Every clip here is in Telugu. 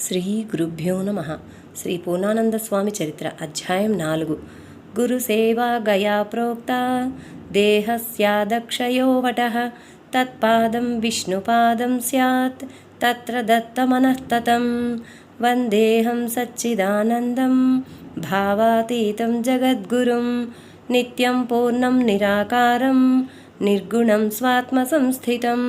శ్రీ గురుభ్యో నమ. శ్రీ పూర్ణానంద స్వామి చరిత్ర అధ్యాయం నాలుగు. గురు సేవా గయా ప్రోక్త దేహస్యాదక్షయో వట. తత్పాదం విష్ణుపాదం స్యాత్ తత్ర దత్తమనస్తతం. వందేహం సచ్చిదానందం భావాతీతం జగద్గురుం. నిత్యం పూర్ణం నిరాకారం నిర్గుణం స్వాత్మ సంస్థితం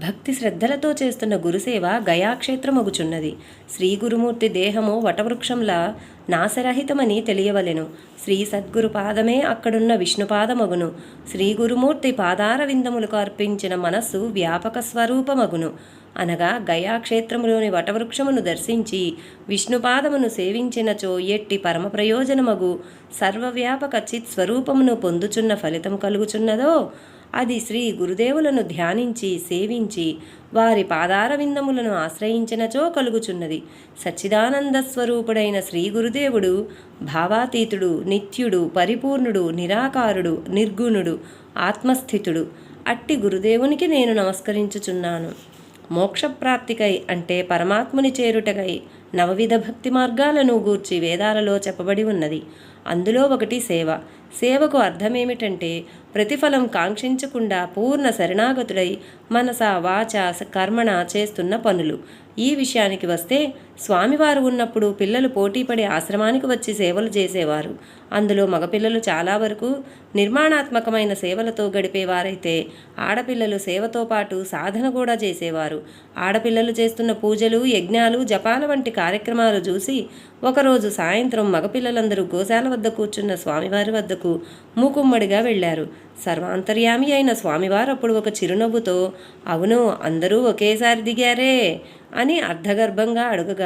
భక్తి శ్రద్ధలతో చేస్తున్న గురుసేవ గయాక్షేత్రమగుచున్నది. శ్రీ గురుమూర్తి దేహము వటవృక్షంలా నాశరహితమని తెలియవలెను. శ్రీ సద్గురు పాదమే అక్కడున్న విష్ణుపాదమగును. శ్రీ గురుమూర్తి పాదార విందములకు అర్పించిన మనస్సు వ్యాపక స్వరూపమగును. అనగా గయాక్షేత్రములోని వటవృక్షమును దర్శించి విష్ణుపాదమును సేవించినచో ఎట్టి పరమ ప్రయోజనమగు సర్వవ్యాపక చిత్ స్వరూపమును పొందుచున్న ఫలితం కలుగుచున్నదో అది శ్రీ గురుదేవులను ధ్యానించి సేవించి వారి పాదార విందములను ఆశ్రయించినచో కలుగుచున్నది. సచ్చిదానంద స్వరూపుడైన శ్రీ గురుదేవుడు భావాతీతుడు నిత్యుడు పరిపూర్ణుడు నిరాకారుడు నిర్గుణుడు ఆత్మస్థితుడు. అట్టి గురుదేవునికి నేను నమస్కరించుచున్నాను. మోక్షప్రాప్తికై అంటే పరమాత్ముని చేరుటకై నవవిధ భక్తి మార్గాలను గూర్చి వేదాలలో చెప్పబడి ఉన్నది. అందులో ఒకటి సేవ. సేవకు అర్థమేమిటంటే ప్రతిఫలం కాంక్షించకుండా పూర్ణ శరణాగతుడై మనస వాచ కర్మణ చేస్తున్న పనులు. ఈ విషయానికి వస్తే స్వామివారు ఉన్నప్పుడు పిల్లలు పోటీపడి ఆశ్రమానికి వచ్చి సేవలు చేసేవారు. అందులో మగపిల్లలు చాలా వరకు నిర్మాణాత్మకమైన సేవలతో గడిపేవారైతే ఆడపిల్లలు సేవతో పాటు సాధన కూడా చేసేవారు. ఆడపిల్లలు చేస్తున్న పూజలు యజ్ఞాలు జపాల వంటి కార్యక్రమాలు చూసి ఒకరోజు సాయంత్రం మగపిల్లలందరూ గోశాల వద్ద కూర్చున్న స్వామివారి వద్దకు మూకుమ్మడిగా వెళ్ళారు. సర్వాంతర్యామి అయిన స్వామివారు అప్పుడు ఒక చిరునవ్వుతో అవును అందరూ ఒకేసారి దిగారే అని అర్ధగర్భంగా అడుగగా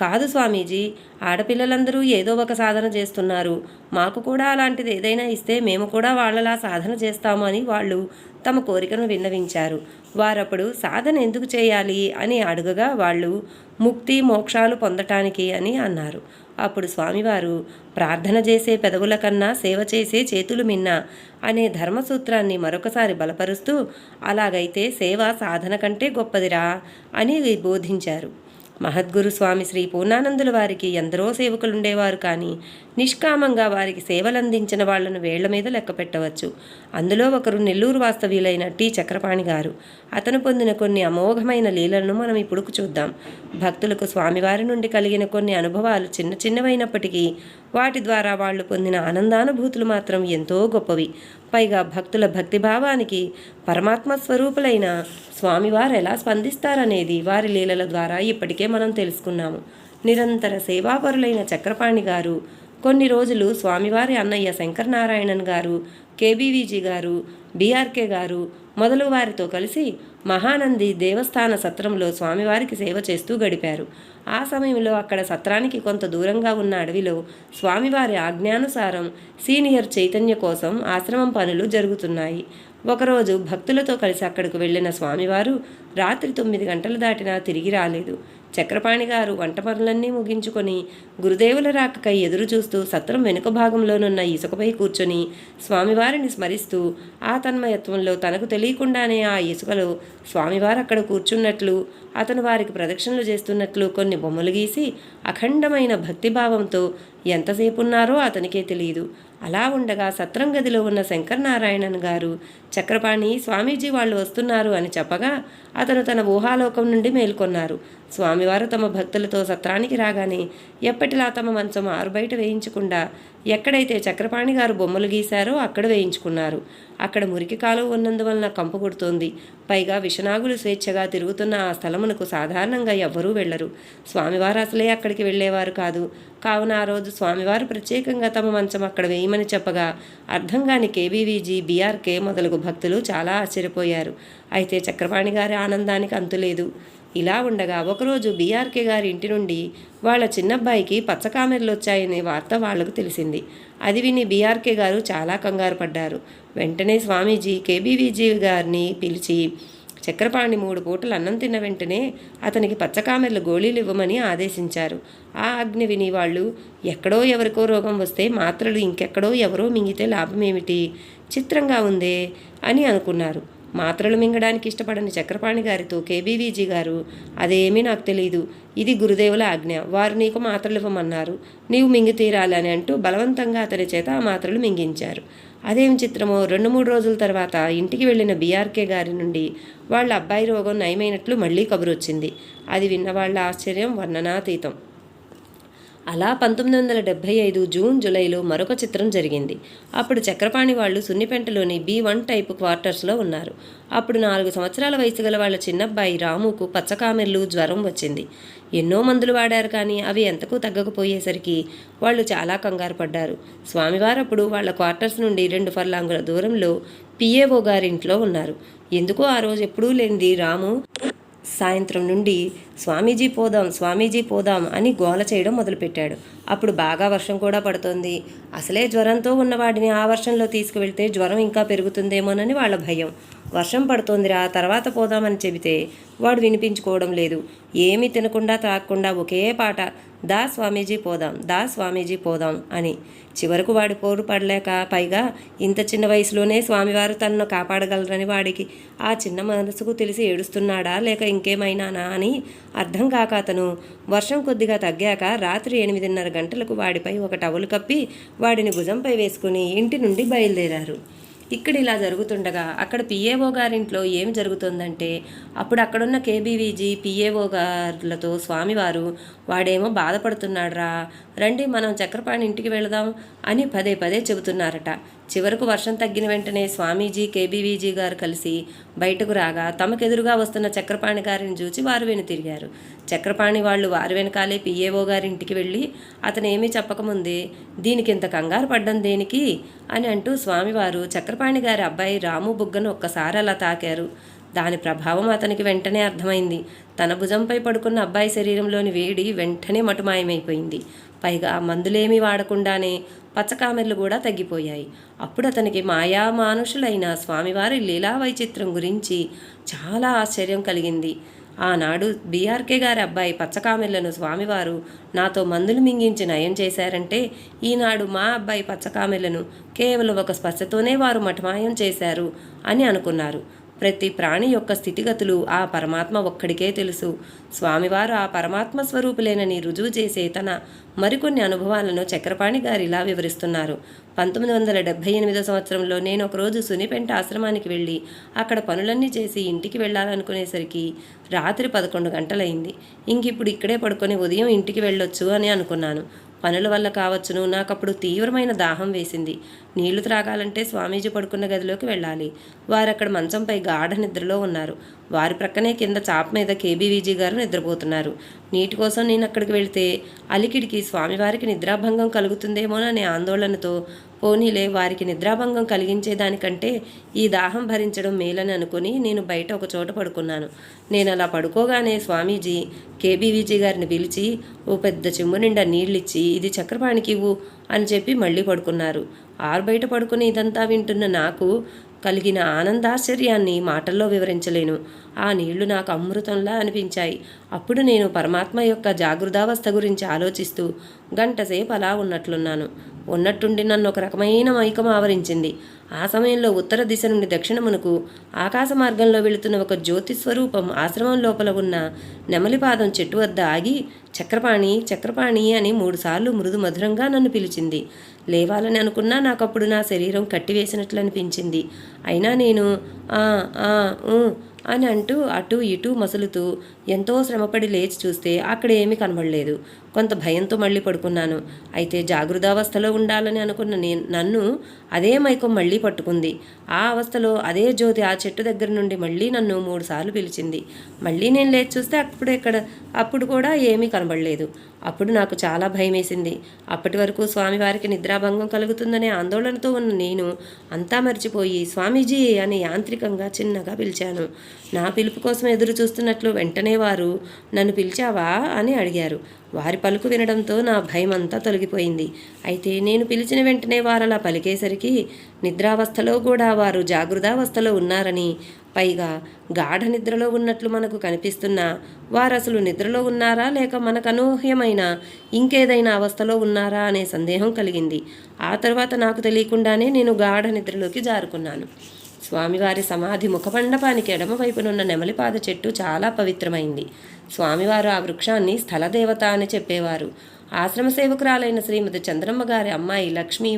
కాదు స్వామీజీ ఆడపిల్లలందరూ ఏదో ఒక సాధన చేస్తున్నారు. మాకు కూడా అలాంటిది ఏదైనా ఇస్తే మేము కూడా వాళ్ళలా సాధన చేస్తాము అని వాళ్ళు తమ కోరికను విన్నవించారు. వారప్పుడు సాధన ఎందుకు చేయాలి అని అడుగగా వాళ్ళు ముక్తి మోక్షాలు పొందటానికి అని అన్నారు. అప్పుడు స్వామివారు ప్రార్థన చేసే పెదవుల కన్నా సేవ చేసే చేతులు మిన్న అనే ధర్మసూత్రాన్ని మరొకసారి బలపరుస్తూ అలాగైతే సేవ సాధన కంటే గొప్పదిరా అని బోధించారు. మహద్గురు స్వామి శ్రీ పూర్ణానందుల వారికి ఎందరో సేవకులుండేవారు కానీ నిష్కామంగా వారికి సేవలందించిన వాళ్ళను వేళ్ళ మీద లెక్క పెట్టవచ్చు. అందులో ఒకరు నెల్లూరు వాస్తవ్యులైన టి. చక్రపాణి గారు. అతను పొందిన కొన్ని అమోఘమైన లీలలను మనం ఇప్పుడు చూద్దాం. భక్తులకు స్వామివారి నుండి కలిగిన కొన్ని అనుభవాలు చిన్న చిన్నవైనప్పటికీ వాటి ద్వారా వాళ్ళు పొందిన ఆనందానుభూతులు మాత్రం ఎంతో గొప్పవి. పైగా భక్తుల భక్తిభావానికి పరమాత్మ స్వరూపులైన స్వామివారు ఎలా స్పందిస్తారనేది వారి లీలల ద్వారా ఇప్పటికే మనం తెలుసుకున్నాము. నిరంతర సేవాపరులైన చక్రపాణి గారు కొన్ని రోజులు స్వామివారి అన్నయ్య శంకరనారాయణన్ గారు కేబీవీజీ గారు బీఆర్కే గారు మొదలు వారితో కలిసి మహానంది దేవస్థాన సత్రంలో స్వామివారికి సేవ చేస్తూ గడిపారు. ఆ సమయంలో అక్కడ సత్రానికి కొంత దూరంగా ఉన్న అడవిలో స్వామివారి ఆజ్ఞానుసారం సీనియర్ చైతన్య కోసం ఆశ్రమం పనులు జరుగుతున్నాయి. ఒకరోజు భక్తులతో కలిసి అక్కడికి వెళ్ళిన స్వామివారు రాత్రి తొమ్మిది గంటలు దాటినా తిరిగి రాలేదు. చక్రపాణి గారు వంట పనులన్నీ ముగించుకొని గురుదేవుల రాకకై ఎదురు చూస్తూ సత్రం వెనుక భాగంలోనున్న ఇసుకపై కూర్చొని స్వామివారిని స్మరిస్తూ ఆ తన్మయత్వంలో తనకు తెలియకుండానే ఆ ఇసుకలో స్వామివారు అక్కడ కూర్చున్నట్లు అతను వారికి ప్రదక్షిణలు చేస్తున్నట్లు కొన్ని బొమ్మలు గీసి అఖండమైన భక్తిభావంతో ఎంతసేపు ఉన్నారో అతనికే తెలియదు అలా ఉండగా సత్రం గదిలో ఉన్న శంకరనారాయణన్ గారు చక్రపాణి స్వామీజీ వాళ్ళు వస్తున్నారు అని చెప్పగా అతను తన ఊహాలోకం నుండి మేల్కొన్నారు. స్వామివారు తమ భక్తులతో సత్రానికి రాగానే ఎప్పటిలా తమ మంచం ఆరు బయట వేయించకుండా ఎక్కడైతే చక్రపాణి గారు బొమ్మలు గీశారో అక్కడ వేయించుకున్నారు. అక్కడ మురికి కాలువ ఉన్నందువలన కంపు కొడుతోంది. పైగా విషనాగులు స్వేచ్ఛగా తిరుగుతున్న ఆ స్థలమునకు సాధారణంగా ఎవ్వరూ వెళ్ళరు స్వామివారు అసలే అక్కడికి వెళ్ళేవారు కాదు. కావున ఆ రోజు స్వామివారు ప్రత్యేకంగా తమ మంచం అక్కడ వేయమని చెప్పగా అర్థం కాని కేబీవీజీ బీఆర్కే మొదలగు భక్తులు చాలా ఆశ్చర్యపోయారు. అయితే చక్రపాణి గారి ఆనందానికి అంతులేదు. ఇలా ఉండగా ఒకరోజు బీఆర్కే గారి ఇంటి నుండి వాళ్ళ చిన్నబ్బాయికి పచ్చకామెర్లు వచ్చాయనే వార్త వాళ్ళకు తెలిసింది. అది విని బీఆర్కే గారు చాలా కంగారు పడ్డారు. వెంటనే స్వామీజీ కేబీవీజీ గారిని పిలిచి చక్రపాణి మూడు పూటలు అన్నం తిన్న వెంటనే అతనికి పచ్చకామెర్లు గోళీలు ఇవ్వమని ఆదేశించారు. ఆ ఆజ్ఞ విని వాళ్ళు ఎక్కడో ఎవరికో రోగం వస్తే మాత్రలు ఇంకెక్కడో ఎవరో మింగితే లాభమేమిటి? చిత్రంగా ఉందే అని అనుకున్నారు. మాత్రలు మింగడానికి ఇష్టపడని చక్రపాణి గారితో కేబీవీజీ గారు అదేమీ నాకు తెలియదు ఇది గురుదేవుల ఆజ్ఞ. వారు నీకు మాత్రలు ఇవ్వమన్నారు. నీవు మింగి తీరాలని అంటూ బలవంతంగా అతని చేత ఆ మాత్రలు మింగించారు. అదేం చిత్రమో రెండు మూడు రోజుల తర్వాత ఇంటికి వెళ్ళిన బీఆర్కే గారి నుండి వాళ్ళ అబ్బాయి రోగం నయమైనట్లు మళ్ళీ కబురు వచ్చింది అది విన్న వాళ్ళ ఆశ్చర్యం వర్ణనాతీతం. అలా పంతొమ్మిది వందల డెబ్భై ఐదు జూన్ జూలైలో మరొక చిత్రం జరిగింది. అప్పుడు చక్రపాణి వాళ్ళు సున్నిపెంటలోని బి వన్ టైప్ క్వార్టర్స్లో ఉన్నారు. అప్పుడు నాలుగు సంవత్సరాల వయసు గల వాళ్ళ చిన్నబ్బాయి రాముకు పచ్చకామెర్లు జ్వరం వచ్చింది. ఎన్నో మందులు వాడారు కానీ అవి ఎంతకు తగ్గకపోయేసరికి వాళ్ళు చాలా కంగారు పడ్డారు. స్వామివారు అప్పుడు వాళ్ళ క్వార్టర్స్ నుండి రెండు ఫర్లాంగుల దూరంలో పిఏఓ గారింట్లో ఉన్నారు. ఎందుకో ఆ రోజు ఎప్పుడూ లేనిది రాము సాయంత్రం నుండి స్వామీజీ పోదాం స్వామీజీ పోదాం అని గోల చేయడం మొదలుపెట్టాడు. అప్పుడు బాగా వర్షం కూడా పడుతోంది. అసలే జ్వరంతో ఉన్నవాడిని ఆ వర్షంలో తీసుకువెళ్తే జ్వరం ఇంకా పెరుగుతుందేమోనని వాళ్ళ భయం. వర్షం పడుతోందిరా తర్వాత పోదామని చెబితే వాడు వినిపించుకోవడం లేదు. ఏమీ తినకుండా తాగకుండా ఒకే పాట దా స్వామీజీ పోదాం దా స్వామీజీ పోదాం అని. చివరకు వాడి పోరు పడలేక పైగా ఇంత చిన్న వయసులోనే స్వామివారు తనను కాపాడగలరని వాడికి ఆ చిన్న మనసుకు తెలిసి ఏడుస్తున్నాడా లేక ఇంకేమైనానా అని అర్థం కాక అతను వర్షం కొద్దిగా తగ్గాక రాత్రి ఎనిమిదిన్నర గంటలకు వాడిపై ఒక టవలు కప్పి వాడిని భుజంపై వేసుకుని ఇంటి నుండి బయలుదేరారు. ఇక్కడ ఇలా జరుగుతుండగా అక్కడ పిఏఓ గారింట్లో ఏం జరుగుతుందంటే అప్పుడు అక్కడున్న కేబీవీజీ పిఏఓ గారులతో స్వామివారు వాడేమో బాధపడుతున్నాడురా రండి మనం చక్రపాణి ఇంటికి వెళదాం అని పదే పదే చెబుతున్నారట. చివరకు వర్షం తగ్గిన వెంటనే స్వామీజీ కేబీవీజీ గారు కలిసి బయటకు రాగా తమకెదురుగా వస్తున్న చక్రపాణి గారిని చూచి వారు తిరిగారు. చక్రపాణి వాళ్ళు వారి వెనకాలే పిఏఓ గారి ఇంటికి వెళ్ళి అతను ఏమీ చెప్పకముందే దీనికి ఇంత కంగారు పడ్డం దేనికి అని అంటూ స్వామివారు చక్రపాణి గారి అబ్బాయి రాము బుగ్గను ఒక్కసారి అలా తాకారు. దాని ప్రభావం అతనికి వెంటనే అర్థమైంది. తన భుజంపై పడుకున్న అబ్బాయి శరీరంలోని వేడి వెంటనే మటుమాయమైపోయింది. పైగా మందులేమీ వాడకుండానే పచ్చకామెర్లు కూడా తగ్గిపోయాయి. అప్పుడు అతనికి మాయా మానుషులైన స్వామివారి లీలా వైచిత్రం గురించి చాలా ఆశ్చర్యం కలిగింది. ఆనాడు బీఆర్కే గారి అబ్బాయి పచ్చకామెర్లను స్వామివారు నాతో మందులు మింగించి నయం చేశారంటే ఈనాడు మా అబ్బాయి పచ్చకామెర్లను కేవలం ఒక స్పర్శతోనే వారు మఠమాయం చేశారు అని అనుకున్నారు. ప్రతి ప్రాణి యొక్క స్థితిగతులు ఆ పరమాత్మ ఒక్కడికే తెలుసు. స్వామివారు ఆ పరమాత్మ స్వరూపులేనని రుజువు చేసే తన మరికొన్ని అనుభవాలను చక్రపాణి గారు ఇలా వివరిస్తున్నారు. పంతొమ్మిది వందల డెబ్భై ఎనిమిదో సంవత్సరంలో నేను ఒకరోజు సునిపెంట ఆశ్రమానికి వెళ్ళి అక్కడ పనులన్నీ చేసి ఇంటికి వెళ్ళాలనుకునేసరికి రాత్రి పదకొండు గంటలైంది. ఇంక ఇప్పుడు ఇక్కడే పడుకొని ఉదయం ఇంటికి వెళ్ళొచ్చు అని అనుకున్నాను. పనుల వల్ల కావచ్చును. నాకు అప్పుడు తీవ్రమైన దాహం వేసింది. నీళ్ళు త్రాగాలంటే స్వామీజీ పడుకున్న గదిలోకి వెళ్ళాలి. వారు అక్కడ మంచంపై గాఢ నిద్రలో ఉన్నారు. వారి ప్రక్కనే కింద చాప మీద కేబీవీజీ గారు నిద్రపోతున్నారు. నీటి కోసం నేను అక్కడికి వెళితే అలికిడికి స్వామివారికి నిద్రాభంగం కలుగుతుందేమోననే ఆందోళనతో పోనీలే వారికి నిద్రాభంగం కలిగించేదానికంటే ఈ దాహం భరించడం మేలని అనుకుని నేను బయట ఒక చోట పడుకున్నాను. నేను అలా పడుకోగానే స్వామీజీ కేబీవీజీ గారిని పిలిచి ఓ పెద్ద చెంబు నిండా నీళ్ళిచ్చి ఇది చక్రపాణికి ఇవ్వు అని చెప్పి మళ్ళీ పడుకున్నారు. ఆరు బయట పడుకుని ఇదంతా వింటున్న నాకు కలిగిన ఆనందాశ్చర్యాన్ని మాటల్లో వివరించలేను. ఆ నీళ్ళు నాకు అమృతంలా అనిపించాయి. అప్పుడు నేను పరమాత్మ యొక్క జాగృతావస్థ గురించి ఆలోచిస్తూ గంటసేపు అలా ఉన్నట్లున్నాను. ఉన్నట్టుండి నన్ను ఒక రకమైన మైకం ఆవరించింది. ఆ సమయంలో ఉత్తర దిశ నుండి దక్షిణమునకు ఆకాశ మార్గంలో వెళుతున్న ఒక జ్యోతి స్వరూపం ఆశ్రమం లోపల ఉన్న నెమలిపాదం చెట్టు వద్ద ఆగి చక్రపాణి చక్రపాణి అని మూడుసార్లు మృదు మధురంగా నన్ను పిలిచింది. లేవాలని అనుకున్నా నాకప్పుడు నా శరీరం కట్టివేసినట్లు అనిపించింది. అయినా నేను ఆ ఆ అని అంటూ అటు ఇటు మసులుతూ ఎంతో శ్రమపడి లేచి చూస్తే అక్కడ ఏమీ కనబడలేదు. కొంత భయంతో మళ్ళీ పడుకున్నాను. అయితే జాగృతావస్థలో ఉండాలని అనుకున్న నేను నన్ను అదే మైకం మళ్ళీ పట్టుకుంది. ఆ అవస్థలో అదే జ్యోతి ఆ చెట్టు దగ్గర నుండి మళ్ళీ నన్ను మూడుసార్లు పిలిచింది. మళ్ళీ నేను లేచి చూస్తే అప్పుడు ఇక్కడ అప్పుడు కూడా ఏమీ కనబడలేదు. అప్పుడు నాకు చాలా భయం వేసింది అప్పటి వరకు స్వామివారికి నిద్రాభంగం కలుగుతుందనే ఆందోళనతో ఉన్న నేను అంతా మర్చిపోయి స్వామీజీ అని యాంత్రికంగా చిన్నగా పిలిచాను. నా పిలుపు కోసం ఎదురు చూస్తున్నట్లు వెంటనే వారు నన్ను పిలిచావా? అని అడిగారు. వారి పలుకు వినడంతో నా భయం అంతా తొలగిపోయింది. అయితే నేను పిలిచిన వెంటనే వారలా పలికేసరికి నిద్రావస్థలో కూడా వారు జాగృతావస్థలో ఉన్నారని పైగా గాఢ నిద్రలో ఉన్నట్లు మనకు కనిపిస్తున్నా వారు అసలు నిద్రలో ఉన్నారా లేక మనకు అనూహ్యమైన ఇంకేదైనా అవస్థలో ఉన్నారా అనే సందేహం కలిగింది. ఆ తర్వాత నాకు తెలియకుండానే నేను గాఢ నిద్రలోకి జారుకున్నాను. స్వామివారి సమాధి ముఖమండపానికి ఎడమవైపునున్న నెమలిపాద చెట్టు చాలా పవిత్రమైంది. స్వామివారు ఆ వృక్షాన్ని స్థలదేవత అని చెప్పేవారు. ఆశ్రమ సేవకురాలైన శ్రీమతి చంద్రమ్మ గారి అమ్మాయి లక్ష్మి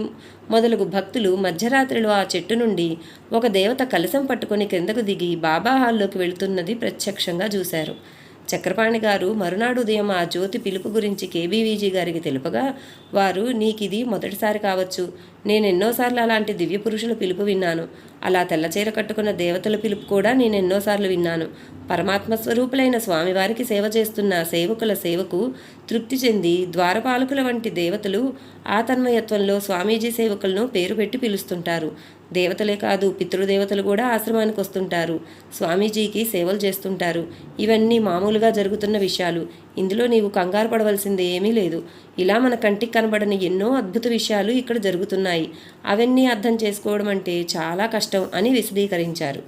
మొదలగు భక్తులు మధ్యరాత్రిలో ఆ చెట్టు నుండి ఒక దేవత కలశం పట్టుకొని కిందకు దిగి బాబా హాల్లోకి వెళుతున్నది ప్రత్యక్షంగా చూశారు. చక్రపాణి గారు మరునాడు ఉదయం ఆ జ్యోతి పిలుపు గురించి కేబీవీజీ గారికి తెలుపగా వారు నీకిది మొదటిసారి కావచ్చు. నేను ఎన్నోసార్లు అలాంటి దివ్య పురుషుల పిలుపు విన్నాను. అలా తెల్లచీర కట్టుకున్న దేవతల పిలుపు కూడా నేను ఎన్నోసార్లు విన్నాను. పరమాత్మ స్వరూపులైన స్వామివారికి సేవ చేస్తున్న సేవకుల సేవకు తృప్తి చెంది ద్వారపాలకుల వంటి దేవతలు ఆ తన్మయత్వంలో స్వామీజీ సేవకులను పేరు పెట్టి పిలుస్తుంటారు. దేవతలే కాదు పితృదేవతలు కూడా ఆశ్రమానికి వస్తుంటారు. స్వామీజీకి సేవలు చేస్తుంటారు. ఇవన్నీ మామూలుగా జరుగుతున్న విషయాలు. ఇందులో నీవు కంగారు పడవలసింది ఏమీ లేదు. ఇలా మన కంటికి కనబడని ఎన్నో అద్భుత విషయాలు ఇక్కడ జరుగుతున్నాయి. అవన్నీ అర్థం చేసుకోవడం అంటే చాలా కష్టం అని విశదీకరించారు.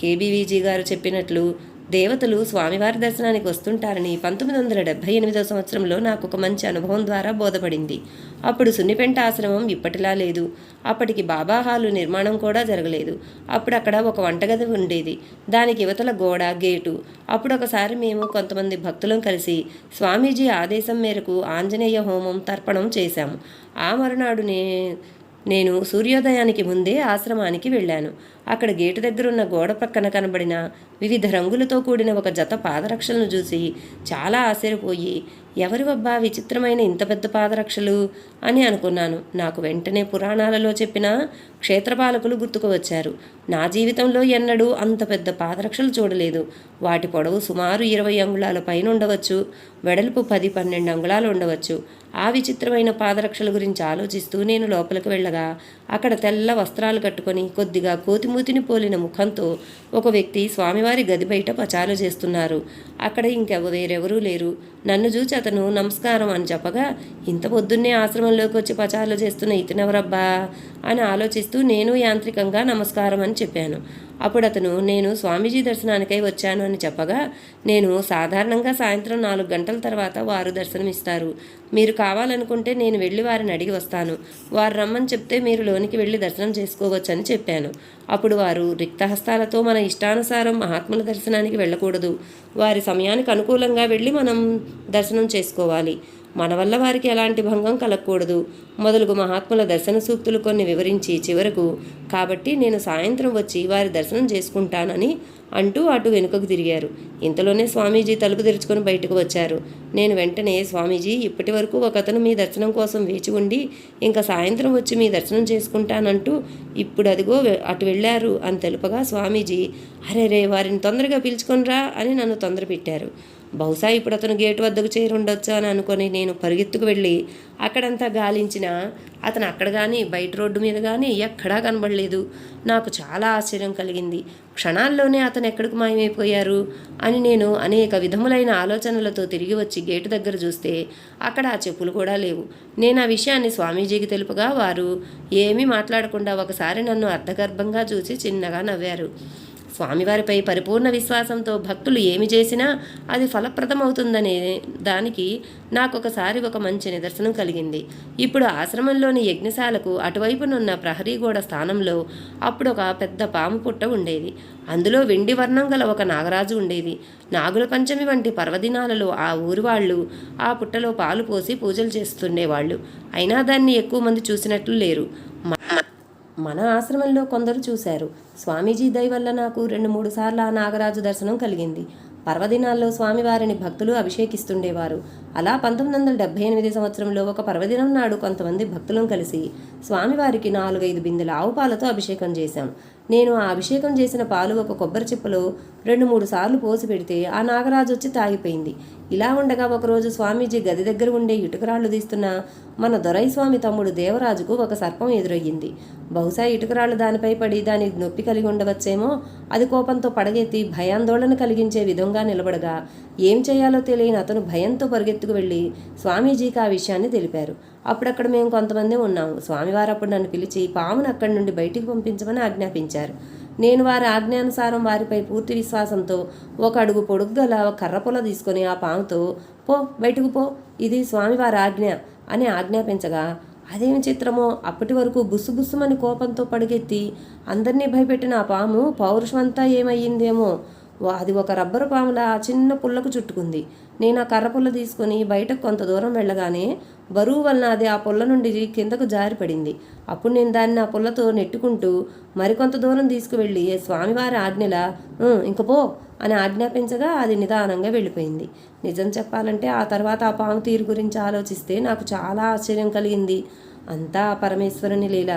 కేబీవీజీ గారు చెప్పినట్లు దేవతలు స్వామివారి దర్శనానికి వస్తుంటారని పంతొమ్మిది వందల డెబ్బై ఎనిమిదో సంవత్సరంలో నాకు ఒక మంచి అనుభవం ద్వారా బోధపడింది. అప్పుడు సున్నిపెంట ఆశ్రమం ఇప్పటిలా లేదు. అప్పటికి బాబా హాలు నిర్మాణం కూడా జరగలేదు. అప్పుడు అక్కడ ఒక వంటగది ఉండేది. దానికి యువతల గోడ గేటు. అప్పుడు ఒకసారి మేము కొంతమంది భక్తులం కలిసి స్వామీజీ ఆదేశం మేరకు ఆంజనేయ హోమం తర్పణం చేశాము. ఆ మరునాడునే నేను సూర్యోదయానికి ముందే ఆశ్రమానికి వెళ్ళాను. అక్కడ గేటు దగ్గర ఉన్న గోడ పక్కన కనబడిన వివిధ రంగులతో కూడిన ఒక జత పాదరక్షలను చూసి చాలా ఆశ్చర్యపోయి ఎవరివబ్బా విచిత్రమైన ఇంత పెద్ద పాదరక్షలు అని అనుకున్నాను. నాకు వెంటనే పురాణాలలో చెప్పిన క్షేత్రపాలకులు గుర్తుకు వచ్చారు. నా జీవితంలో ఎన్నడూ అంత పెద్ద పాదరక్షలు చూడలేదు. వాటి పొడవు సుమారు ఇరవై అంగుళాల పైన ఉండవచ్చు. వెడల్పు పది పన్నెండు అంగుళాలు ఉండవచ్చు. ఆ విచిత్రమైన పాదరక్షల గురించి ఆలోచిస్తూ నేను లోపలికి వెళ్ళగా అక్కడ తెల్ల వస్త్రాలు కట్టుకొని కొద్దిగా కోతిమూతిని పోలిన ముఖంతో ఒక వ్యక్తి స్వామివారి గది బయట పచాలు చేస్తున్నారు. అక్కడ ఇంకెవ వేరెవరూ లేరు. నన్ను చూచి అతను నమస్కారం అని చెప్పగా ఇంత పొద్దున్నే ఆశ్రమంలోకి వచ్చి పచారులు చేస్తున్న ఇతనెవరబ్బా? అని ఆలోచిస్తూ నేను యాంత్రికంగా నమస్కారం అని చెప్పాను. అప్పుడు అతను నేను స్వామీజీ దర్శనానికై వచ్చాను అని చెప్పగా నేను సాధారణంగా సాయంత్రం నాలుగు గంటల తర్వాత వారు దర్శనమిస్తారు. మీరు కావాలనుకుంటే నేను వెళ్ళి వారిని అడిగి వస్తాను. వారు రమ్మని చెప్తే మీరు లోనికి వెళ్ళి దర్శనం చేసుకోవచ్చని చెప్పాను. అప్పుడు వారు రిక్తహస్తాలతో మన ఇష్టానుసారం మహాత్ముల దర్శనానికి వెళ్ళకూడదు. వారి సమయానికి అనుకూలంగా వెళ్ళి మనం దర్శనం చేసుకోవాలి. మన వల్ల వారికి ఎలాంటి భంగం కలగకూడదు. మొదలుగు మహాత్ముల దర్శన సూక్తులు కొన్ని వివరించి చివరకు కాబట్టి నేను సాయంత్రం వచ్చి వారి దర్శనం చేసుకుంటానని అంటూ అటు వెనుకకు తిరిగారు. ఇంతలోనే స్వామీజీ తలుపు తెరుచుకొని బయటకు వచ్చారు. నేను వెంటనే స్వామీజీ ఇప్పటి వరకు ఒక అతను మీ దర్శనం కోసం వేచి ఉండి ఇంకా సాయంత్రం వచ్చి మీ దర్శనం చేసుకుంటానంటూ ఇప్పుడు అదిగో అటు వెళ్ళారు అని తెలుపగా స్వామీజీ అరే రే వారిని తొందరగా పిలుచుకొనిరా అని నన్ను తొందర పెట్టారు బహుశా ఇప్పుడు అతను గేటు వద్దకు చేరి ఉండొచ్చు అని అనుకొని నేను పరిగెత్తుకు వెళ్ళి అక్కడంతా గాలించినా అతను అక్కడ కానీ బయట రోడ్డు మీద కానీ ఎక్కడా కనబడలేదు. నాకు చాలా ఆశ్చర్యం కలిగింది. క్షణాల్లోనే అతను ఎక్కడికి మాయమైపోయారు అని నేను అనేక విధములైన ఆలోచనలతో తిరిగి వచ్చి గేటు దగ్గర చూస్తే అక్కడ ఆ చెప్పులు కూడా లేవు. నేను ఆ విషయాన్ని స్వామీజీకి తెలుపగా వారు ఏమీ మాట్లాడకుండా ఒకసారి నన్ను అర్ధగర్భంగా చూసి చిన్నగా నవ్వారు. స్వామివారిపై పరిపూర్ణ విశ్వాసంతో భక్తులు ఏమి చేసినా అది ఫలప్రదమవుతుందనే దానికి నాకు ఒకసారి ఒక మంచి నిదర్శనం కలిగింది. ఇప్పుడు ఆశ్రమంలోని యజ్ఞశాలకు అటువైపునున్న ప్రహరీ గోడ స్థానంలో అప్పుడు ఒక పెద్ద పాము పుట్ట ఉండేది. అందులో వెండి వర్ణం గల ఒక నాగరాజు ఉండేది. నాగుల పంచమి వంటి పర్వదినాలలో ఆ ఊరి వాళ్ళు ఆ పుట్టలో పాలు పోసి పూజలు చేస్తుండేవాళ్ళు. అయినా దాన్ని ఎక్కువ మంది చూసినట్లు లేరు. మన ఆశ్రమంలో కొందరు చూశారు. స్వామీజీ దయ వల్ల నాకు రెండు మూడు సార్లు ఆ నాగరాజు దర్శనం కలిగింది. పర్వదినాల్లో స్వామివారిని భక్తులు అభిషేకిస్తుండేవారు. అలా పంతొమ్మిది వందల డెబ్బై ఎనిమిది సంవత్సరంలో ఒక పర్వదినం నాడు కొంతమంది భక్తులను కలిసి స్వామివారికి నాలుగైదు బిందెల ఆవు పాలతో అభిషేకం చేశాం. నేను ఆ అభిషేకం చేసిన పాలు ఒక కొబ్బరి చిప్పలో రెండు మూడు సార్లు పోసి పెడితే ఆ నాగరాజు వచ్చి తాగిపోయింది. ఇలా ఉండగా ఒకరోజు స్వామీజీ గది దగ్గర ఉండే ఇటుకరాళ్ళు తీస్తున్న మన దొరై స్వామి తమ్ముడు దేవరాజుకు ఒక సర్పం ఎదురయ్యింది. బహుశా ఇటుకరాళ్ళు దానిపై పడి దానికి నొప్పి కలిగి ఉండవచ్చేమో అది కోపంతో పడగెత్తి భయాందోళన కలిగించే విధంగా నిలబడగా ఏం చేయాలో తెలియని అతను భయంతో పరిగెత్తుకు వెళ్ళి స్వామీజీకి ఆ విషయాన్ని తెలిపారు. అప్పుడక్కడ మేము కొంతమంది ఉన్నాము. స్వామివారు అప్పుడు నన్ను పిలిచి పామును అక్కడి నుండి బయటికి పంపించమని ఆజ్ఞాపించారు. నేను వారి ఆజ్ఞానుసారం వారిపై పూర్తి విశ్వాసంతో ఒక అడుగు పొడుగు గల కర్రపొల తీసుకొని ఆ పాముతో పో బయటకు పో ఇది స్వామివారి ఆజ్ఞ అని ఆజ్ఞాపించగా అదేమి చిత్రమో అప్పటి వరకు బుస్సు బుస్సుమని కోపంతో పడిగెత్తి అందరినీ భయపెట్టిన ఆ పాము పౌరుషమంతా ఏమయ్యిందేమో. అది ఒక రబ్బరు పాములా ఆ చిన్న పుల్లకు చుట్టుకుంది. నేను ఆ కర్ర పుల్ల తీసుకుని బయటకు కొంత దూరం వెళ్ళగానే బరువు వలన అది ఆ పుల్ల నుండి కిందకు జారిపడింది. అప్పుడు నేను దాన్ని ఆ పుల్లతో నెట్టుకుంటూ మరికొంత దూరం తీసుకువెళ్ళి స్వామివారి ఆజ్ఞల? ఇంక పో అని ఆజ్ఞాపించగా అది నిదానంగా వెళ్ళిపోయింది. నిజం చెప్పాలంటే ఆ తర్వాత ఆ పాము తీరు గురించి ఆలోచిస్తే నాకు చాలా ఆశ్చర్యం కలిగింది. అంతా పరమేశ్వరుని లీల.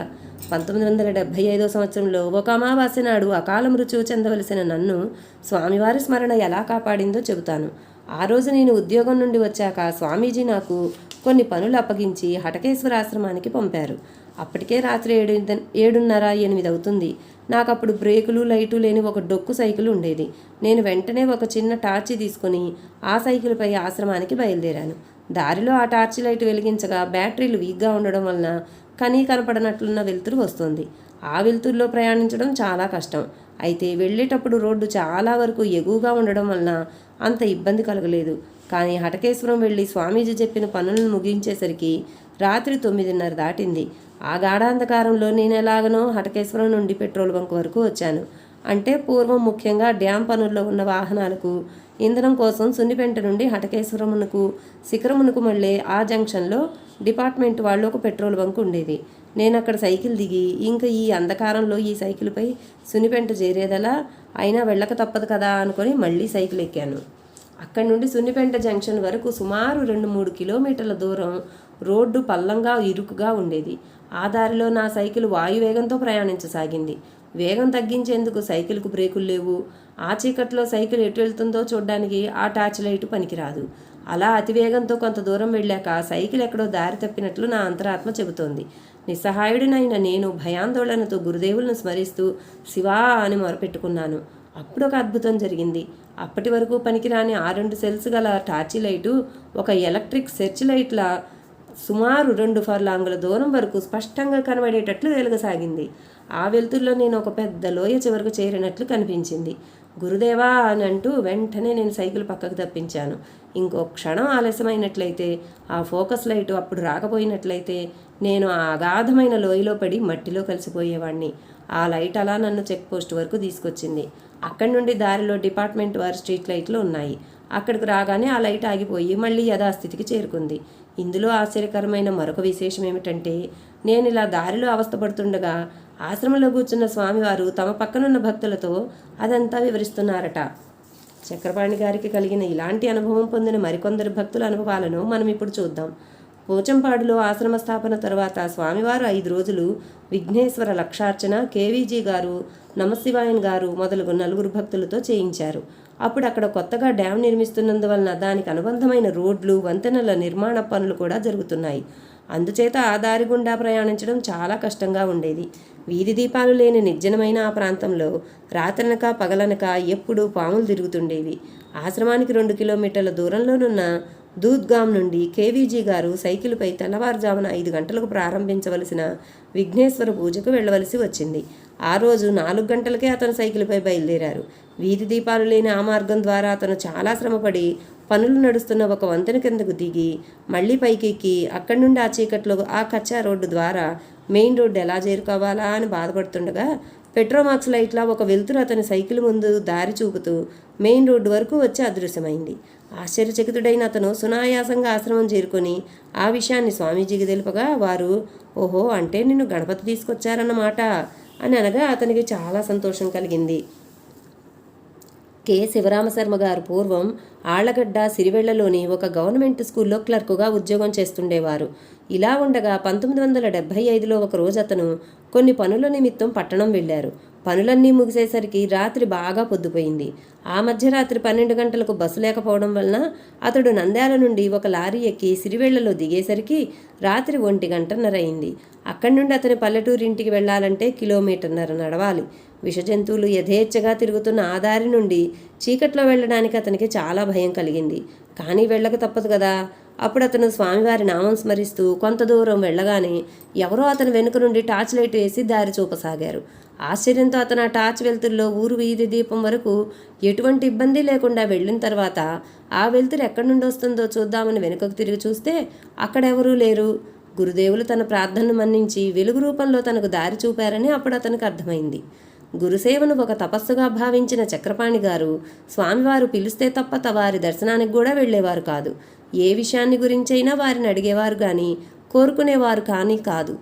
పంతొమ్మిది వందల డెబ్భై ఐదో సంవత్సరంలో ఒక అమావాస్య నాడు అకాల మృత్యువు చెందవలసిన నన్ను స్వామివారి స్మరణ ఎలా కాపాడిందో చెబుతాను. ఆ రోజు నేను ఉద్యోగం నుండి వచ్చాక స్వామీజీ నాకు కొన్ని పనులు అప్పగించి హటకేశ్వర ఆశ్రమానికి పంపారు. అప్పటికే రాత్రి ఏడు ఏడున్నర ఎనిమిది అవుతుంది. నాకు అప్పుడు బ్రేకులు లైటు లేని ఒక డొక్కు సైకిల్ ఉండేది. నేను వెంటనే ఒక చిన్న టార్చి తీసుకుని ఆ సైకిల్పై ఆశ్రమానికి బయలుదేరాను. దారిలో ఆ టార్చి లైట్ వెలిగించగా బ్యాటరీలు వీక్గా ఉండడం వలన కనీ కనపడనట్లున్న వెలుతురు వస్తుంది. ఆ వెలుతురులో ప్రయాణించడం చాలా కష్టం. అయితే వెళ్ళేటప్పుడు రోడ్డు చాలా వరకు ఎగువగా ఉండడం వలన అంత ఇబ్బంది కలగలేదు. కానీ హటకేశ్వరం వెళ్ళి స్వామీజీ చెప్పిన పనులను ముగించేసరికి రాత్రి తొమ్మిదిన్నర దాటింది. ఆ గాఢాంధకారంలో నేను ఎలాగనో హటకేశ్వరం నుండి పెట్రోల్ బంక్ వరకు వచ్చాను. అంటే పూర్వం ముఖ్యంగా డ్యాం పనుల్లో ఉన్న వాహనాలకు ఇంధనం కోసం సున్నిపెంట నుండి హటకేశ్వరమునకు శిఖరమునకు మళ్ళీ ఆ జంక్షన్లో డిపార్ట్మెంట్ వాళ్ళు ఒక పెట్రోల్ బంక్ ఉండేది. నేను అక్కడ సైకిల్ దిగి ఇంకా ఈ అంధకారంలో ఈ సైకిల్పై సున్నిపెంట చేరేదలా? అయినా వెళ్ళక తప్పదు కదా అనుకొని మళ్ళీ సైకిల్ ఎక్కాను. అక్కడి నుండి సున్నిపెంట జంక్షన్ వరకు సుమారు రెండు మూడు కిలోమీటర్ల దూరం రోడ్డు పల్లంగా ఇరుకుగా ఉండేది. ఆ దారిలో నా సైకిల్ వాయువేగంతో ప్రయాణించసాగింది. వేగం తగ్గించేందుకు సైకిల్కు బ్రేకులు లేవు. ఆ చీకట్లో సైకిల్ ఎటు వెళ్తుందో చూడడానికి ఆ టార్చ్ లైట్ పనికిరాదు. అలా అతివేగంతో కొంత దూరం వెళ్ళాక సైకిల్ ఎక్కడో దారి తప్పినట్లు నా అంతరాత్మ చెబుతోంది. నిస్సహాయుడినైన నేను భయాందోళనతో గురుదేవులను స్మరిస్తూ శివా అని మొరపెట్టుకున్నాను. అప్పుడు ఒక అద్భుతం జరిగింది. అప్పటి వరకు పనికిరాని ఆ రెండు సెల్స్ గల టార్చి లైటు ఒక ఎలక్ట్రిక్ సెర్చ్ లైట్ల సుమారు రెండు ఫర్లాంగుల దూరం వరకు స్పష్టంగా కనబడేటట్లు వెలుగసాగింది. ఆ వెలుతుల్లో నేను ఒక పెద్ద లోయ చివరకు చేరినట్లు కనిపించింది. గురుదేవా అని అంటూ వెంటనే నేను సైకిల్ పక్కకు తప్పించాను. ఇంకో క్షణం ఆలస్యమైనట్లయితే ఆ ఫోకస్ లైట్ అప్పుడు రాకపోయినట్లయితే నేను ఆ అగాధమైన లోయలో పడి మట్టిలో కలిసిపోయేవాడిని ఆ లైట్ అలా నన్ను చెక్ పోస్ట్ వరకు తీసుకొచ్చింది. అక్కడి నుండి దారిలో డిపార్ట్మెంట్ వారి స్ట్రీట్ లైట్లు ఉన్నాయి. అక్కడికి రాగానే ఆ లైట్ ఆగిపోయి మళ్ళీ యథాస్థితికి చేరుకుంది. ఇందులో ఆశ్చర్యకరమైన మరొక విశేషం ఏమిటంటే నేను ఇలా దారిలో అవస్థపడుతుండగా ఆశ్రమంలో కూర్చున్న స్వామివారు తమ పక్కనున్న భక్తులతో అదంతా వివరిస్తున్నారట. చక్రపాణి గారికి కలిగిన ఇలాంటి అనుభవం పొందిన మరికొందరు భక్తుల అనుభవాలను మనం ఇప్పుడు చూద్దాం. పోచంపాడులో ఆశ్రమ స్థాపన తర్వాత స్వామివారు ఐదు రోజులు విఘ్నేశ్వర లక్షార్చన కేవీజీ గారు నమశివాయన్ గారు మొదలగు నలుగురు భక్తులతో చేయించారు. అప్పుడు అక్కడ కొత్తగా డ్యాం నిర్మిస్తున్నందువలన దానికి అనుబంధమైన రోడ్లు వంతెనల నిర్మాణ పనులు కూడా జరుగుతున్నాయి. అందుచేత ఆ దారి గుండా ప్రయాణించడం చాలా కష్టంగా ఉండేది. వీధి దీపాలు లేని నిర్జనమైన ఆ ప్రాంతంలో రాత్రనక పగలనక ఎప్పుడూ పాములు తిరుగుతుండేవి. ఆశ్రమానికి రెండు కిలోమీటర్ల దూరంలోనున్న దూద్గామ్ నుండి కేవీజీ గారు సైకిల్పై తెల్లవారుజామున ఐదు గంటలకు ప్రారంభించవలసిన విఘ్నేశ్వర పూజకు వెళ్ళవలసి వచ్చింది. ఆ రోజు నాలుగు గంటలకే అతను సైకిల్పై బయలుదేరారు. వీధి దీపాలు లేని ఆ మార్గం ద్వారా అతను చాలా శ్రమపడి పనులు నడుస్తున్న ఒక వంతెన కిందకు దిగి మళ్ళీ పైకెక్కి అక్కడి నుండి ఆ చీకట్లో ఆ కచ్చా రోడ్డు ద్వారా మెయిన్ రోడ్డు ఎలా చేరుకోవాలా అని బాధపడుతుండగా పెట్రోమాక్స్ లైట్లా ఒక వెలుతురు అతని సైకిల్ ముందు దారి చూపుతూ మెయిన్ రోడ్డు వరకు వచ్చి అదృశ్యమైంది. ఆశ్చర్యచకితుడైన అతను సునాయాసంగా ఆశ్రమం చేరుకొని ఆ విషయాన్ని స్వామీజీకి తెలుపగా వారు ఓహో అంటే నిన్ను గణపతి తీసుకొచ్చారన్నమాట అని అనగా అతనికి చాలా సంతోషం కలిగింది. కె. శివరామశర్మ గారు పూర్వం ఆళ్ళగడ్డ సిరివెళ్ళలోని ఒక గవర్నమెంట్ స్కూల్లో క్లర్కుగా ఉద్యోగం చేస్తుండేవారు. ఇలా ఉండగా పంతొమ్మిది వందల డెబ్భై ఐదులో ఒక రోజు అతను కొన్ని పనుల నిమిత్తం పట్టణం వెళ్ళారు. పనులన్నీ ముగిసేసరికి రాత్రి బాగా పొద్దుపోయింది. ఆ మధ్యరాత్రి పన్నెండు గంటలకు బస్సు లేకపోవడం వలన అతడు నంద్యాల నుండి ఒక లారీ ఎక్కి సిరివేళ్ళలో దిగేసరికి రాత్రి ఒంటి గంటన్నర అయింది. అక్కడి నుండి అతని పల్లెటూరి ఇంటికి వెళ్ళాలంటే కిలోమీటర్న్నర నడవాలి. విష జంతువులు యథేచ్ఛగా తిరుగుతున్న ఆ దారి నుండి చీకట్లో వెళ్ళడానికి అతనికి చాలా భయం కలిగింది. కానీ వెళ్ళక తప్పదు కదా. అప్పుడు అతను స్వామివారి నామం స్మరిస్తూ కొంత దూరం వెళ్ళగానే ఎవరో అతని వెనుక నుండి టార్చ్ లైట్ వేసి దారి చూపసాగారు. ఆశ్చర్యంతో అతను ఆ టార్చ్ వెలుతురులో ఊరు వీధి దీపం వరకు ఎటువంటి ఇబ్బంది లేకుండా వెళ్ళిన తర్వాత ఆ వెలుతురు ఎక్కడి నుండి వస్తుందో చూద్దామని వెనుకకు తిరిగి చూస్తే అక్కడెవరూ లేరు. గురుదేవులు తన ప్రార్థనను మన్నించి వెలుగు రూపంలో తనకు దారి చూపారని అప్పుడు అతనికి అర్థమైంది. గురుసేవను ఒక తపస్సుగా భావించిన చక్రపాణి గారు స్వామివారు పిలిస్తే తప్ప త- వారి దర్శనానికి కూడా వెళ్ళేవారు కాదు. ఏ విషయాన్ని గురించైనా వారిని అడిగేవారు కానీ కోరుకునేవారు కానీ కాదు.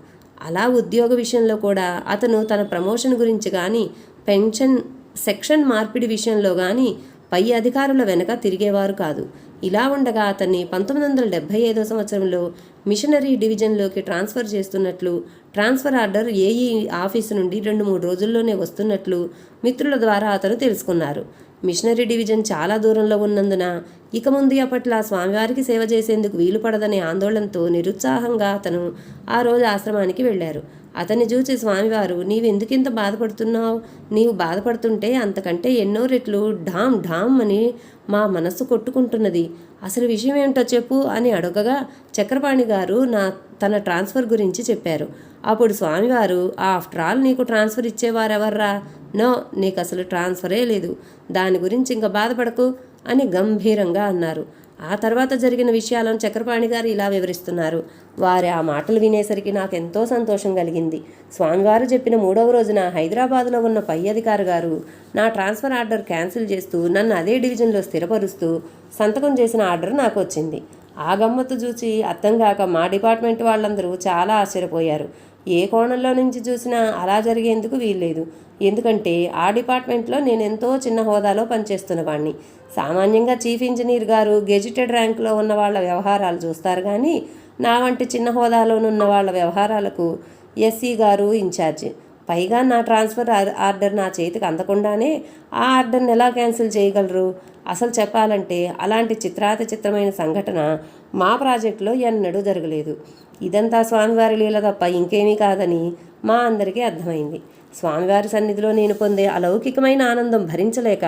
అలా ఉద్యోగ విషయంలో కూడా అతను తన ప్రమోషన్ గురించి కానీ పెన్షన్ సెక్షన్ మార్పిడి విషయంలో కానీ పై అధికారుల వెనక తిరిగేవారు కాదు. ఇలా ఉండగా అతన్ని పంతొమ్మిది వందల డెబ్బై ఐదో సంవత్సరంలో మిషనరీ డివిజన్లోకి ట్రాన్స్ఫర్ చేస్తున్నట్లు ట్రాన్స్ఫర్ ఆర్డర్ ఏఈ ఆఫీసు నుండి రెండు మూడు రోజుల్లోనే వస్తున్నట్లు మిత్రుల ద్వారా అతను తెలుసుకున్నారు. మిషనరీ డివిజన్ చాలా దూరంలో ఉన్నందున ఇక ముందు అప్పట్లా స్వామివారికి సేవ చేసేందుకు వీలు పడదనే ఆందోళనతో నిరుత్సాహంగా అతను ఆ రోజు ఆశ్రమానికి వెళ్ళారు. అతన్ని చూసి స్వామివారు నీవెందుకింత బాధపడుతున్నావు? నీవు బాధపడుతుంటే అంతకంటే ఎన్నో రెట్లు ఢామ్ ఢామ్ అని మా మనస్సు కొట్టుకుంటున్నది. అసలు విషయం ఏంటో చెప్పు అని అడగగా చక్రపాణి గారు నా తన ట్రాన్స్ఫర్ గురించి చెప్పారు. అప్పుడు స్వామివారు ఆఫ్టర్ ఆల్ నీకు ట్రాన్స్ఫర్ ఇచ్చేవారెవర్రా? నో నీకు అసలు ట్రాన్స్ఫరే లేదు. దాని గురించి ఇంకా బాధపడకు అని గంభీరంగా అన్నారు. ఆ తర్వాత జరిగిన విషయాలను చక్రపాణి గారు ఇలా వివరిస్తున్నారు. వారి ఆ మాటలు వినేసరికి నాకు ఎంతో సంతోషం కలిగింది. స్వామివారు చెప్పిన మూడవ రోజున హైదరాబాద్లో ఉన్న పై అధికారి గారు నా ట్రాన్స్ఫర్ ఆర్డర్ క్యాన్సిల్ చేస్తూ నన్ను అదే డివిజన్లో స్థిరపరుస్తూ సంతకం చేసిన ఆర్డర్ నాకు వచ్చింది ఆ గమ్మత్తు చూచి అర్థం కాక మా డిపార్ట్మెంట్ వాళ్ళందరూ చాలా ఆశ్చర్యపోయారు. ఏ కోణంలో నుంచి చూసినా అలా జరిగేందుకు వీల్లేదు. ఎందుకంటే ఆ డిపార్ట్మెంట్లో నేను ఎంతో చిన్న హోదాలో పనిచేస్తున్న వాడిని సామాన్యంగా చీఫ్ ఇంజనీర్ గారు గెజిటెడ్ ర్యాంకులో ఉన్న వాళ్ళ వ్యవహారాలు చూస్తారు కానీ నా వంటి చిన్న హోదాలోనున్న వాళ్ళ వ్యవహారాలకు ఎస్సీ గారు ఇన్ఛార్జ్. పైగా నా ట్రాన్స్ఫర్ ఆర్- ఆర్డర్ నా చేతికి అందకుండానే ఆ ఆర్డర్ని ఎలా క్యాన్సిల్ చేయగలరు? అసలు చెప్పాలంటే అలాంటి చిత్రాత చిత్రమైన సంఘటన మా ప్రాజెక్టులో ఎన్నడూ జరగలేదు. ఇదంతా స్వామివారి లీల తప్ప ఇంకేమీ కాదని మా అందరికీ అర్థమైంది. స్వామివారి సన్నిధిలో నేను పొందే అలౌకికమైన ఆనందం భరించలేక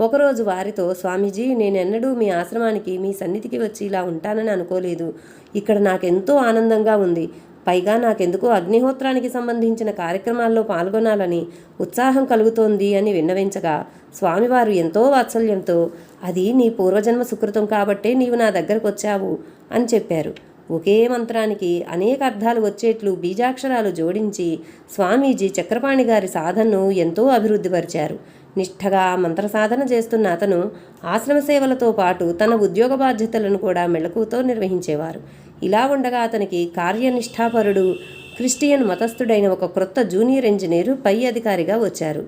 ఒకరోజు వారితో స్వామీజీ నేనెన్నడూ మీ ఆశ్రమానికి మీ సన్నిధికి వచ్చి ఇలా ఉంటానని అనుకోలేదు. ఇక్కడ నాకెంతో ఆనందంగా ఉంది. పైగా నాకెందుకో అగ్నిహోత్రానికి సంబంధించిన కార్యక్రమాల్లో పాల్గొనాలని ఉత్సాహం కలుగుతోంది అని విన్నవించగా స్వామివారు ఎంతో వాత్సల్యంతో అది నీ పూర్వజన్మ సుకృతం కాబట్టే నీవు నా దగ్గరకు వచ్చావు అని చెప్పారు. ఒకే మంత్రానికి అనేక అర్థాలు వచ్చేట్లు బీజాక్షరాలు జోడించి స్వామీజీ చక్రపాణి గారి సాధనను ఎంతో అభివృద్ధిపరిచారు. నిష్ఠగా మంత్ర సాధన చేస్తున్న అతను ఆశ్రమ సేవలతో పాటు తన ఉద్యోగ బాధ్యతలను కూడా మెళకువతో నిర్వహించేవారు. ఇలా ఉండగా అతనికి కార్యనిష్ఠాపరుడు క్రిస్టియన్ మతస్థుడైన ఒక క్రొత్త జూనియర్ ఇంజనీరు పై అధికారిగా వచ్చారు.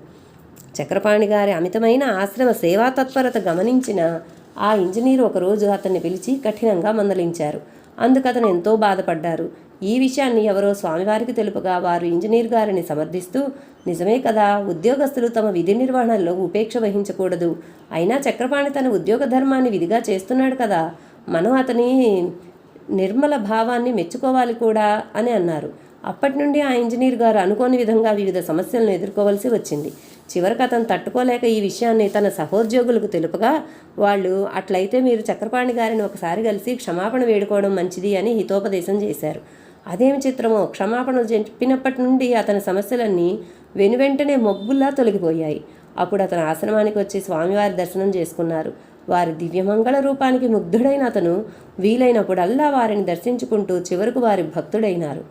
చక్రపాణి గారి అమితమైన ఆశ్రమ సేవా తత్పరత గమనించిన ఆ ఇంజనీర్ ఒకరోజు అతన్ని పిలిచి కఠినంగా మందలించారు. అందుకు అతను ఎంతో బాధపడ్డారు. ఈ విషయాన్ని ఎవరో స్వామివారికి తెలుపగా వారు ఇంజనీర్ గారిని సమర్థిస్తూ నిజమే కదా ఉద్యోగస్తులు తమ విధి నిర్వహణలో ఉపేక్ష వహించకూడదు. అయినా చక్రపాణి తన ఉద్యోగ ధర్మాన్ని విధిగా చేస్తున్నాడు కదా మనం అతని నిర్మల భావాన్ని మెచ్చుకోవాలి కూడా అని అన్నారు. అప్పటి నుండి ఆ ఇంజనీర్ గారు అనుకోని విధంగా వివిధ సమస్యలను ఎదుర్కోవలసి వచ్చింది. చివరికి అతను తట్టుకోలేక ఈ విషయాన్ని తన సహోద్యోగులకు తెలుపగా వాళ్ళు అట్లయితే మీరు చక్రపాణి గారిని ఒకసారి కలిసి క్షమాపణ వేడుకోవడం మంచిది అని హితోపదేశం చేశారు. అదేమి చిత్రమో? క్షమాపణలు చెప్పినప్పటి నుండి అతని సమస్యలన్నీ వెనువెంటనే మొగ్గుల్లా తొలగిపోయాయి. అప్పుడు అతను ఆశ్రమానికి వచ్చి స్వామివారి దర్శనం చేసుకున్నారు. వారి దివ్యమంగళ రూపానికి ముగ్ధుడైన అతను వీలైనప్పుడల్లా వారిని దర్శించుకుంటూ చివరకు వారి భక్తుడైనారు.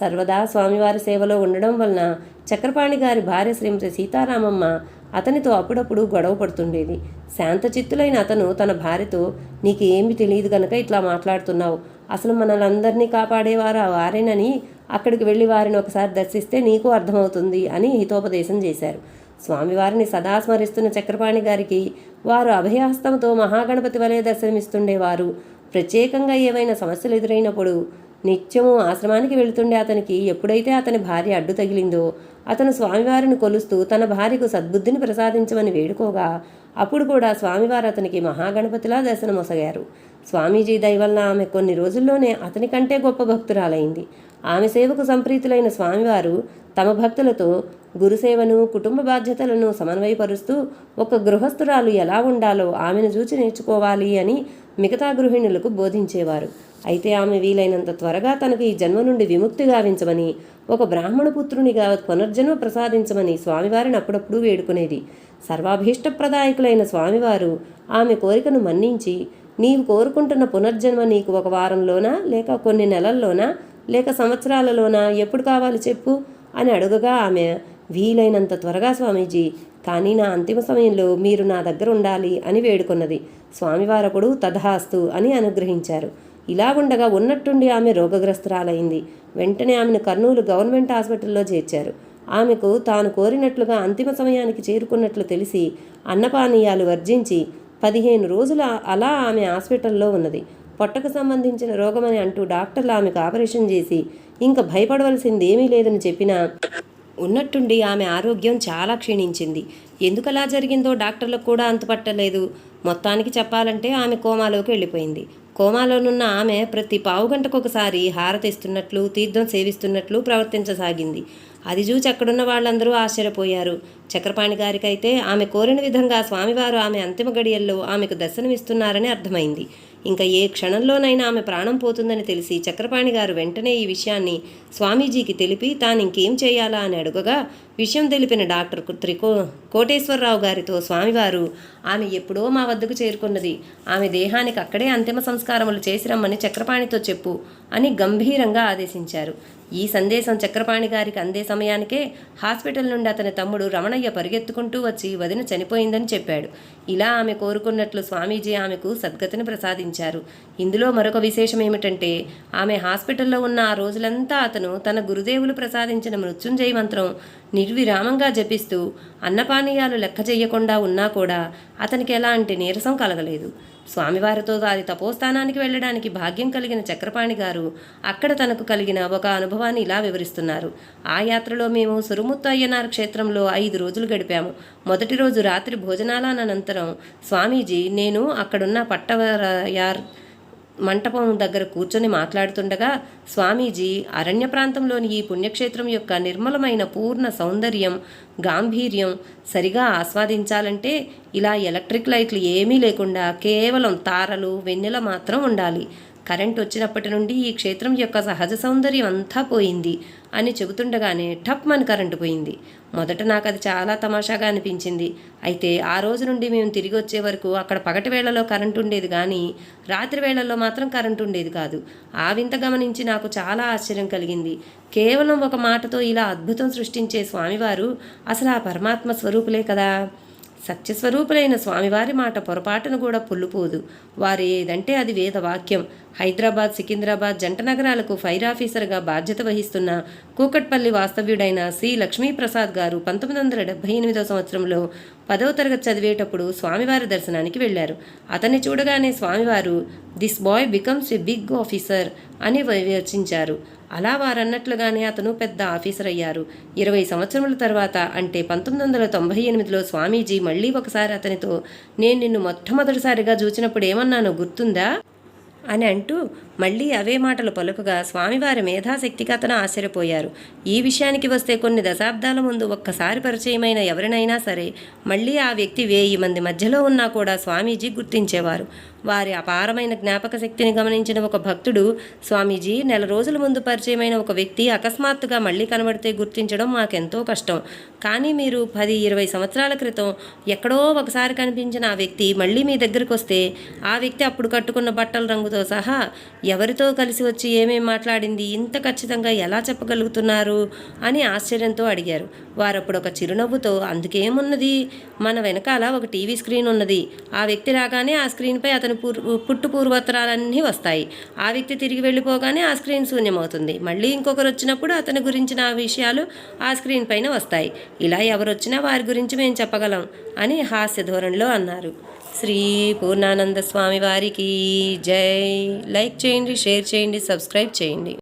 సర్వదా స్వామివారి సేవలో ఉండడం వలన చక్రపాణి గారి భార్య శ్రీమతి సీతారామమ్మ అతనితో అప్పుడప్పుడు గొడవ పడుతుండేది. శాంతచిత్తులైన అతను తన భార్యతో నీకు ఏమి తెలియదు గనక ఇట్లా మాట్లాడుతున్నావు. అసలు మనలందరినీ కాపాడేవారు ఆ వారేనని అక్కడికి వెళ్ళి వారిని ఒకసారి దర్శిస్తే నీకు అర్థమవుతుంది అని హితోపదేశం చేశారు. స్వామివారిని సదా స్మరిస్తున్న చక్రపాణి గారికి వారు అభయహస్తంతో మహాగణపతి వలె దర్శనమిస్తుండేవారు. ప్రత్యేకంగా ఏవైనా సమస్యలు ఎదురైనప్పుడు నిత్యము ఆశ్రమానికి వెళుతుండే అతనికి ఎప్పుడైతే అతని భార్య అడ్డు తగిలిందో అతను స్వామివారిని కొలుస్తూ తన భార్యకు సద్బుద్ధిని ప్రసాదించమని వేడుకోగా అప్పుడు కూడా స్వామివారు అతనికి మహాగణపతిలా దర్శనమొసగారు. స్వామీజీ దయవల్ల ఆమె కొన్ని రోజుల్లోనే అతని కంటే గొప్ప భక్తురాలైంది. ఆమె సేవకు సంప్రీతులైన స్వామివారు తమ భక్తులతో గురుసేవను కుటుంబ బాధ్యతలను సమన్వయపరుస్తూ ఒక గృహస్థురాలు ఎలా ఉండాలో ఆమెను చూచి నేర్చుకోవాలి అని మిగతా గృహిణులకు బోధించేవారు. అయితే ఆమె వీలైనంత త్వరగా తనకు ఈ జన్మ నుండి విముక్తి గావించమని ఒక బ్రాహ్మణ పుత్రునిగా పునర్జన్మ ప్రసాదించమని స్వామివారిని అప్పుడప్పుడు వేడుకునేది. సర్వాభీష్టప్రదాయకులైన స్వామివారు ఆమె కోరికను మన్నించి నీవు కోరుకుంటున్న పునర్జన్మ నీకు ఒక వారంలోనా లేక కొన్ని నెలల్లోనా లేక సంవత్సరాలలోనా ఎప్పుడు కావాలి చెప్పు అని అడుగగా ఆమె వీలైనంత త్వరగా స్వామీజీ కానీ నా అంతిమ సమయంలో మీరు నా దగ్గర ఉండాలి అని వేడుకున్నది. స్వామివారప్పుడు తథాస్తు అని అనుగ్రహించారు. ఇలాగుండగా ఉన్నట్టుండి ఆమె రోగగ్రస్తురాలైంది. వెంటనే ఆమెను కర్నూలు గవర్నమెంట్ హాస్పిటల్లో చేర్చారు. ఆమెకు తాను కోరినట్లుగా అంతిమ సమయానికి చేరుకున్నట్లు తెలిసి అన్నపానీయాలు వర్జించి పదిహేను రోజులు అలా ఆమె హాస్పిటల్లో ఉన్నది. పొట్టకు సంబంధించిన రోగమని అంటూ డాక్టర్లు ఆమెకు ఆపరేషన్ చేసి ఇంకా భయపడవలసింది ఏమీ లేదని చెప్పినా ఉన్నట్టుండి ఆమె ఆరోగ్యం చాలా క్షీణించింది. ఎందుకలా జరిగిందో డాక్టర్లకు కూడా అంతుపట్టలేదు. మొత్తానికి చెప్పాలంటే ఆమె కోమాలోకి వెళ్ళిపోయింది. కోమాలోనున్న ఆమె ప్రతి పావుగంటకు ఒకసారి హారతిస్తున్నట్లు తీర్థం సేవిస్తున్నట్లు ప్రవర్తించసాగింది. అది చూచి అక్కడున్న వాళ్ళందరూ ఆశ్చర్యపోయారు. చక్రపాణి గారికైతే ఆమె కోరిన విధంగా స్వామివారు ఆమె అంతిమ గడియల్లో ఆమెకు దర్శనమిస్తున్నారని అర్థమైంది. ఇంకా ఏ క్షణంలోనైనా ఆమె ప్రాణం పోతుందని తెలిసి చక్రపాణి గారు వెంటనే ఈ విషయాన్ని స్వామీజీకి తెలిపి తాను ఇంకేం చేయాలా అని అడుగగా విషయం తెలిపిన డాక్టర్ త్రికో కోటేశ్వరరావు గారితో స్వామివారు ఆమె ఎప్పుడో మా వద్దకు చేరుకున్నది. ఆమె దేహానికి అక్కడే అంతిమ సంస్కారములు చేసి రమ్మని చక్రపాణితో చెప్పు అని గంభీరంగా ఆదేశించారు. ఈ సందేశం చక్రపాణి గారికి అందే సమయానికే హాస్పిటల్ నుండి అతని తమ్ముడు రమణయ్య పరిగెత్తుకుంటూ వచ్చి వదిన చనిపోయిందని చెప్పాడు. ఇలా ఆమె కోరుకున్నట్లు స్వామీజీ ఆమెకు సద్గతిని ప్రసాదించారు. ఇందులో మరొక విశేషం ఏమిటంటే ఆమె హాస్పిటల్లో ఉన్న ఆ రోజులంతా అతను తన గురుదేవులు ప్రసాదించిన మృత్యుంజయ మంత్రం నిర్విరామంగా జపిస్తూ అన్నపానీయాలు లెక్క చేయకుండా ఉన్నా కూడా అతనికి ఎలాంటి నీరసం కలగలేదు. స్వామివారితో వారి తపోస్థానానికి వెళ్ళడానికి భాగ్యం కలిగిన చక్రపాణి గారు అక్కడ తనకు కలిగిన ఒక అనుభవాన్ని ఇలా వివరిస్తున్నారు. ఆ యాత్రలో మేము సురుముత్తు అయ్యనార్ క్షేత్రంలో ఐదు రోజులు గడిపాము. మొదటి రోజు రాత్రి భోజనాల అనంతరం స్వామీజీ నేను అక్కడున్న పట్టవరయార్ మంటపం దగ్గర కూర్చొని మాట్లాడుతుండగా స్వామీజీ అరణ్య ప్రాంతంలోని ఈ పుణ్యక్షేత్రం యొక్క నిర్మలమైన పూర్ణ సౌందర్యం గాంభీర్యం సరిగా ఆస్వాదించాలంటే ఇలా ఎలక్ట్రిక్ లైట్లు ఏమీ లేకుండా కేవలం తారలు వెన్నెల మాత్రం ఉండాలి. కరెంట్ వచ్చినప్పటి నుండి ఈ క్షేత్రం యొక్క సహజ సౌందర్యం అంతా పోయింది అని చెబుతుండగానే టప్ మన కరెంటు పోయింది. మొదట నాకు అది చాలా తమాషాగా అనిపించింది. అయితే ఆ రోజు నుండి మేము తిరిగి వచ్చే వరకు అక్కడ పగటి వేళలో కరెంటు ఉండేది కానీ రాత్రి వేళల్లో మాత్రం కరెంటు ఉండేది కాదు. ఆ వింత గమనించి నాకు చాలా ఆశ్చర్యం కలిగింది. కేవలం ఒక మాటతో ఇలా అద్భుతం సృష్టించే స్వామివారు అసలు ఆ పరమాత్మ స్వరూపులే కదా? సత్యస్వరూపులైన స్వామివారి మాట పొరపాటును కూడా పుల్లుపోదు. వారు ఏదంటే అది వేదవాక్యం. హైదరాబాద్ సికింద్రాబాద్ జంట నగరాలకు ఫైర్ ఆఫీసర్గా బాధ్యత వహిస్తున్న కూకట్పల్లి వాస్తవ్యుడైన సి లక్ష్మీప్రసాద్ గారు పంతొమ్మిది వందల డెబ్బై ఎనిమిదో సంవత్సరంలో పదవ తరగతి చదివేటప్పుడు స్వామివారి దర్శనానికి వెళ్ళారు. అతన్ని చూడగానే స్వామివారు this boy becomes a big officer అని వివచించారు అలా వారన్నట్లుగానే అతను పెద్ద ఆఫీసర్ అయ్యారు. ఇరవై సంవత్సరముల తర్వాత అంటే పంతొమ్మిది వందల తొంభై ఎనిమిదిలో స్వామీజీ మళ్ళీ ఒకసారి అతనితో నేను నిన్ను మొట్టమొదటిసారిగా చూచినప్పుడు ఏమన్నానో గుర్తుందా? అని అంటూ మళ్ళీ అవే మాటలు పలుకగా స్వామివారి మేధాశక్తికి అతను ఆశ్చర్యపోయారు. ఈ విషయానికి వస్తే కొన్ని దశాబ్దాల ముందు ఒక్కసారి పరిచయమైన ఎవరినైనా సరే మళ్ళీ ఆ వ్యక్తి వేయి మంది మధ్యలో ఉన్నా కూడా స్వామీజీ గుర్తించేవారు. వారి అపారమైన జ్ఞాపక శక్తిని గమనించిన ఒక భక్తుడు స్వామీజీ నెల రోజుల ముందు పరిచయమైన ఒక వ్యక్తి అకస్మాత్తుగా మళ్ళీ కనబడితే గుర్తించడం మాకెంతో కష్టం. కానీ మీరు పది ఇరవై సంవత్సరాల క్రితం ఎక్కడో ఒకసారి కనిపించిన ఆ వ్యక్తి మళ్ళీ మీ దగ్గరికి వస్తే ఆ వ్యక్తి అప్పుడు కట్టుకున్న బట్టల రంగుతో సహా ఎవరితో కలిసి వచ్చి ఏమేం మాట్లాడింది ఇంత ఖచ్చితంగా ఎలా చెప్పగలుగుతున్నారు అని ఆశ్చర్యంతో అడిగారు. వారప్పుడు ఒక చిరునవ్వుతో అందుకేమున్నది? మన వెనకాల ఒక టీవీ స్క్రీన్ ఉన్నది. ఆ వ్యక్తి రాగానే ఆ స్క్రీన్పై అతని పుట్టు పూర్వోత్తరాలన్నీ వస్తాయి. ఆ వ్యక్తి తిరిగి వెళ్ళిపోగానే ఆ స్క్రీన్ శూన్యమవుతుంది. మళ్ళీ ఇంకొకరు వచ్చినప్పుడు అతని గురించిన ఆ విషయాలు ఆ స్క్రీన్ పైన వస్తాయి. ఇలా ఎవరొచ్చినా వారి గురించి మేము చెప్పగలం అని హాస్య ధోరణిలో అన్నారు. శ్రీ పూర్ణానంద స్వామి వారికి జై. లైక్ చేయండి షేర్ చేయండి సబ్స్క్రైబ్ చేయండి.